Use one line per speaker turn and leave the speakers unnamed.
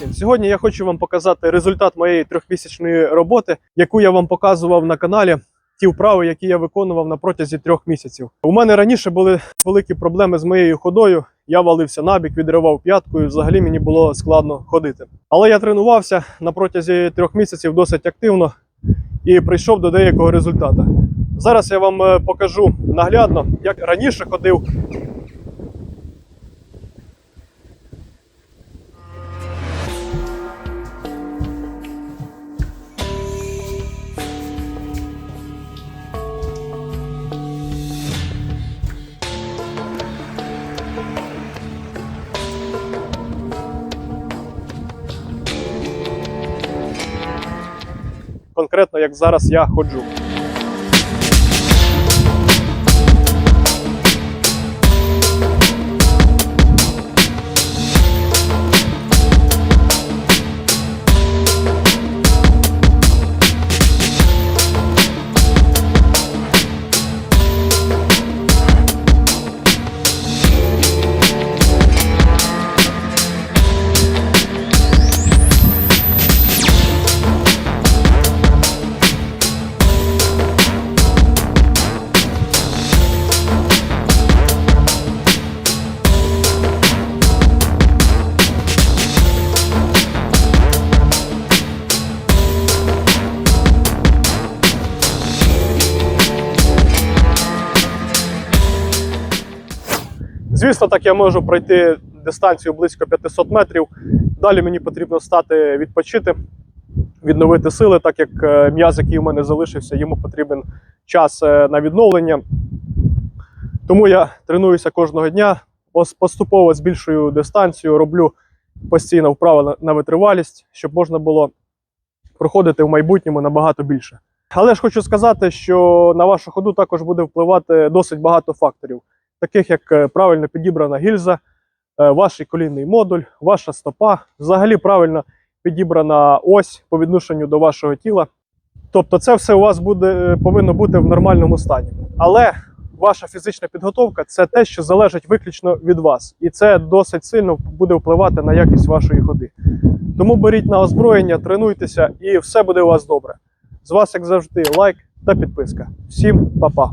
всім! Сьогодні я хочу вам показати результат моєї трьохмісячної роботи, яку я вам показував на каналі. Ті вправи, які я виконував на протязі трьох місяців. У мене раніше були великі проблеми з моєю ходою. Я валився набік, відривав п'яткою. Взагалі мені було складно ходити. Але я тренувався на протязі трьох місяців досить активно і прийшов до деякого результату. Зараз я вам е, покажу наглядно, як раніше ходив конкретно, як зараз я ходжу. Звісно, так я можу пройти дистанцію близько 500 метрів. Далі мені потрібно стати відпочити, відновити сили, так як е, м'яз, який у мене залишився, йому потрібен час е, на відновлення. Тому я тренуюся кожного дня, пос- поступово збільшую дистанцію, роблю постійно вправи на витривалість, щоб можна було проходити в майбутньому набагато більше. Але ж хочу сказати, що на вашу ходу також буде впливати досить багато факторів таких як е, правильно підібрана гільза, е, ваш колінний модуль, ваша стопа, взагалі правильно підібрана ось по відношенню до вашого тіла. Тобто, це все у вас буде, е, повинно бути в нормальному стані. Але ваша фізична підготовка це те, що залежить виключно від вас, і це досить сильно буде впливати на якість вашої ходи. Тому беріть на озброєння, тренуйтеся, і все буде у вас добре. З вас, як завжди, лайк та підписка. Всім па-па!